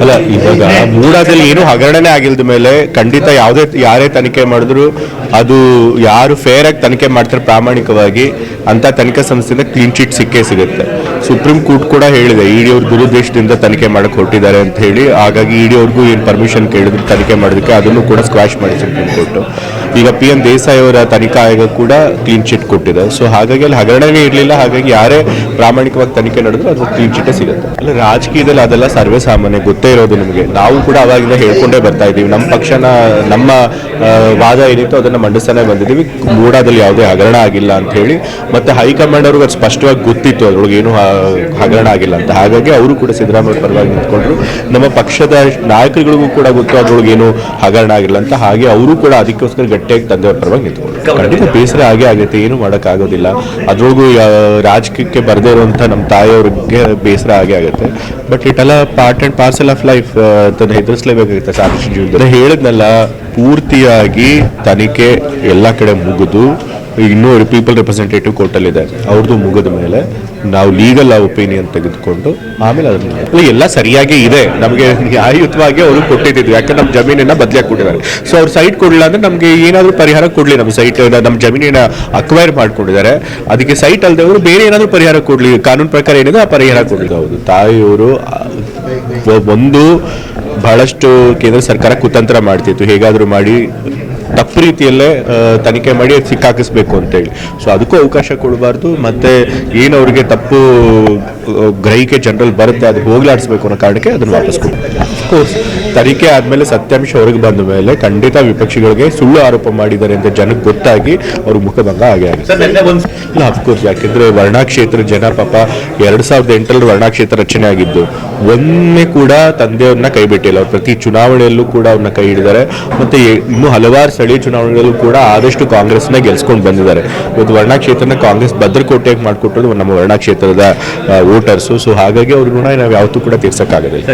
ಅಲ್ಲ ಇವಾಗ ಮೂಡಾದಲ್ಲಿ ಏನು ಹಗರಣನೇ ಆಗಿಲ್ದ ಮೇಲೆ ಖಂಡಿತ ಯಾವುದೇ ಯಾರೇ ತನಿಖೆ ಮಾಡಿದ್ರು ಅದು ಯಾರು ಫೇರ್ ಆಗಿ ತನಿಖೆ ಮಾಡ್ತಾರೆ ಪ್ರಾಮಾಣಿಕವಾಗಿ ಅಂತ ತನಿಖಾ ಸಂಸ್ಥೆಯಿಂದ ಕ್ಲೀನ್ ಚಿಟ್ ಸಿಕ್ಕೇ ಸಿಗುತ್ತೆ. ಸುಪ್ರೀಂ ಕೋರ್ಟ್ ಕೂಡ ಹೇಳಿದೆ ಇಡಿ ಅವ್ರ ದುರುದ್ದೇಶದಿಂದ ತನಿಖೆ ಮಾಡಕ್ ಹೊರಟಿದ್ದಾರೆ ಅಂತ ಹೇಳಿ ಹಾಗಾಗಿ ಇಡಿ ಅವ್ರಿಗೂ ಏನು ಪರ್ಮಿಷನ್ ಕೇಳಿದ್ರು ತನಿಖೆ ಮಾಡೋದಕ್ಕೆ ಅದನ್ನು ಕೂಡ ಸ್ಕ್ವಾಶ್ ಮಾಡಿ ಸುಪ್ರೀಂ ಕೋರ್ಟ್ ಈಗ ಪಿ ಎನ್ ದೇಸಾಯಿ ಅವರ ತನಿಖಾ ಆಯೋಗ ಕೂಡ ಕ್ಲೀನ್ ಚಿಟ್ ಕೊಟ್ಟಿದೆ. ಸೊ ಹಾಗಾಗಿ ಅಲ್ಲಿ ಹಗರಣವೇ ಇರಲಿಲ್ಲ. ಹಾಗಾಗಿ ಯಾರೇ ಪ್ರಾಮಾಣಿಕವಾಗಿ ತನಿಖೆ ನಡೆದ್ರು ಅದು ಕ್ಲೀನ್ ಚಿಟ್ಟೇ ಸಿಗುತ್ತೆ. ಅಲ್ಲ, ರಾಜಕೀಯದಲ್ಲಿ ಅದೆಲ್ಲ ಸರ್ವೇ ಸಾಮಾನ್ಯ ಗೊತ್ತೇ ಇರೋದು ನಿಮಗೆ. ನಾವು ಕೂಡ ಅವಾಗಿಂದ ಹೇಳ್ಕೊಂಡೇ ಬರ್ತಾ ಇದ್ದೀವಿ. ನಮ್ಮ ಪಕ್ಷನ, ನಮ್ಮ ವಾದ ಏನಿತ್ತು ಅದನ್ನು ಮಂಡಿಸ್ತಾನೆ ಬಂದಿದ್ದೀವಿ. ಮೂಡಾದಲ್ಲಿ ಯಾವುದೇ ಹಗರಣ ಆಗಿಲ್ಲ ಅಂತ ಹೇಳಿ. ಮತ್ತೆ ಹೈಕಮಾಂಡ್ ಅವ್ರಿಗೆ ಅದು ಸ್ಪಷ್ಟವಾಗಿ ಗೊತ್ತಿತ್ತು. ಅದ್ರೊಳಗೆ ಏನು ಹಗರಣ ಆಗಿಲ್ಲ ಅಂತ. ಹಾಗಾಗಿ ಅವರು ಕೂಡ ಸಿದ್ದರಾಮಯ್ಯ ಪರವಾಗಿ ನಿಂತ್ಕೊಂಡ್ರು. ನಮ್ಮ ಪಕ್ಷದ ನಾಯಕರುಗಳಿಗೂ ಕೂಡ ಗೊತ್ತು ಅದ್ರೊಳಗೆ ಏನು ಹಗರಣ ಆಗಿಲ್ಲ ಅಂತ. ಹಾಗೆ ಅವರು ಕೂಡ ಅದಕ್ಕೋಸ್ಕರ ಗಟ್ಟಿಯಾಗಿ ತಂದೆ ಪರವಾಗಿ ನಿಂತ್ಕೊಂಡು ಖಂಡಿತ ಬೇಸರ ಆಗೇ ಆಗುತ್ತೆ ಏನು ಮಾಡೋಕ್ಕಾಗೋದಿಲ್ಲ. ಅದ್ರೊಳಗೂ ರಾಜಕೀಯಕ್ಕೆ ಬರದೇ ಇರುವಂಥ ನಮ್ಮ ತಾಯಿಯವ್ರಿಗೆ ಬೇಸರ ಆಗೇ ಆಗುತ್ತೆ but it's all part and parcel of life ತನ್ನ ಹೆದರಿಸಲೇಬೇಕಾಗುತ್ತೆ ಸಾಕಷ್ಟು ಜೀವನದಲ್ಲಿ. ಹೇಳಿದ್ನಲ್ಲ ಪೂರ್ತಿಯಾಗಿ ತನಿಖೆ ಎಲ್ಲ ಕಡೆ ಮುಗಿದು ಇನ್ನೂ ಪೀಪಲ್ ರೆಪ್ರೆಸೆಂಟೇಟಿವ್ ಕೋರ್ಟಲ್ಲಿದೆ ಅವ್ರದ್ದು ಮುಗಿದ ಮೇಲೆ ನಾವು ಲೀಗಲ್ ಒಪಿನಿಯನ್ ತೆಗೆದುಕೊಂಡು ಆಮೇಲೆ ಅದನ್ನ ಎಲ್ಲ ಸರಿಯಾಗಿ ಇದೆ. ನಮಗೆ ನ್ಯಾಯಯುತವಾಗಿ ಅವರು ಕೊಟ್ಟಿದ್ದು ಯಾಕಂದ್ರೆ ನಮ್ಮ ಜಮೀನನ್ನ ಬದಲಾಗಿ ಕೊಟ್ಟಿದ್ದಾರೆ. ಸೊ ಅವ್ರು ಸೈಟ್ ಕೊಡಲಿಲ್ಲ ಅಂದ್ರೆ ನಮಗೆ ಏನಾದರೂ ಪರಿಹಾರ ಕೊಡಲಿ ನಮ್ಮ ಸೈಟ್ ನಮ್ಮ ಜಮೀನಿನ ಅಕ್ವೈರ್ ಮಾಡ್ಕೊಂಡಿದ್ದಾರೆ. ಅದಕ್ಕೆ ಸೈಟ್ ಅಲ್ಲದೆ ಅವರು ಬೇರೆ ಏನಾದರೂ ಪರಿಹಾರ ಕೊಡಲಿ. ಕಾನೂನು ಪ್ರಕಾರ ಏನಿದೆ ಆ ಪರಿಹಾರ ಕೊಡಲಿ. ಹೌದು, ತಾಯಿಯವರು ಒಂದು ಬಹಳಷ್ಟು ಕೇಂದ್ರ ಸರ್ಕಾರ ಕುತಂತ್ರ ಮಾಡ್ತಿತ್ತು. ಹೇಗಾದರೂ ಮಾಡಿ ತಪ್ಪು ರೀತಿಯಲ್ಲೇ ತನಿಖೆ ಮಾಡಿ ಸಿಕ್ಕಾಕಿಸ್ಬೇಕು ಅಂತೇಳಿ. ಸೊ ಅದಕ್ಕೂ ಅವಕಾಶ ಕೊಡಬಾರ್ದು. ಮತ್ತೆ ಏನು ಅವರಿಗೆ ತಪ್ಪು ಗ್ರಹಿಕೆ ಜನರಲ್ಲಿ ಬರುತ್ತೆ ಅದು ಹೋಗ್ಲಾಡಿಸ್ಬೇಕು ಅನ್ನೋ ಕಾರಣಕ್ಕೆ ಅದನ್ನು ವಾಪಸ್ ಕೊಡ್ತಾರೆ ಅಫ್ಕೋರ್ಸ್ ತನಿಖೆ ಆದಮೇಲೆ ಸತ್ಯಾಂಶ ಹೊರಗೆ ಬಂದ ಮೇಲೆ ಖಂಡಿತ ವಿಪಕ್ಷಗಳಿಗೆ ಸುಳ್ಳು ಆರೋಪ ಮಾಡಿದ್ದಾರೆ ಅಂತ ಜನಕ್ಕೆ ಗೊತ್ತಾಗಿ ಅವ್ರ ಮುಖಭಂಗ ಆಗೇ ಆಗಿದೆ. ಇಲ್ಲ ಅಫ್ಕೋರ್ಸ್ ಯಾಕೆಂದ್ರೆ ವರ್ಣಾಕ್ಷೇತ್ರ ಜನ ಪಾಪ ಎರಡು ಸಾವಿರದ ಎಂಟರಲ್ಲಿ ವರ್ಣಾಕ್ಷೇತ್ರ ರಚನೆ ಆಗಿದ್ದು ಒಮ್ಮೆ ಕೂಡ ತಂದೆಯವ್ರನ್ನ ಕೈ ಬಿಟ್ಟಿಲ್ಲ. ಅವ್ರು ಪ್ರತಿ ಚುನಾವಣೆಯಲ್ಲೂ ಕೂಡ ಅವ್ರನ್ನ ಕೈ ಹಿಡಿದಾರೆ. ಮತ್ತೆ ಇನ್ನೂ ಹಲವಾರು ಸ್ಥಳೀಯ ಚುನಾವಣೆಗಳಲ್ಲೂ ಕೂಡ ಆದಷ್ಟು ಕಾಂಗ್ರೆಸ್ನ ಗೆಲ್ಸ್ಕೊಂಡು ಬಂದಿದ್ದಾರೆ. ಇವತ್ತು ವರ್ಣಾಕ್ಷೇತ್ರನ ಕಾಂಗ್ರೆಸ್ ಭದ್ರಕೋಟೆಯಾಗಿ ಮಾಡಿಕೊಟ್ಟರು ನಮ್ಮ ವರ್ಣಾಕ್ಷೇತ್ರದ ವೋಟರ್ಸು ಸೊ ಹಾಗಾಗಿ ಅವ್ರ ಋಣ ನಾವು ಯಾವತ್ತೂ ಕೂಡ ತೀರ್ಸಕ್ಕಾಗೋದಿಲ್ಲ.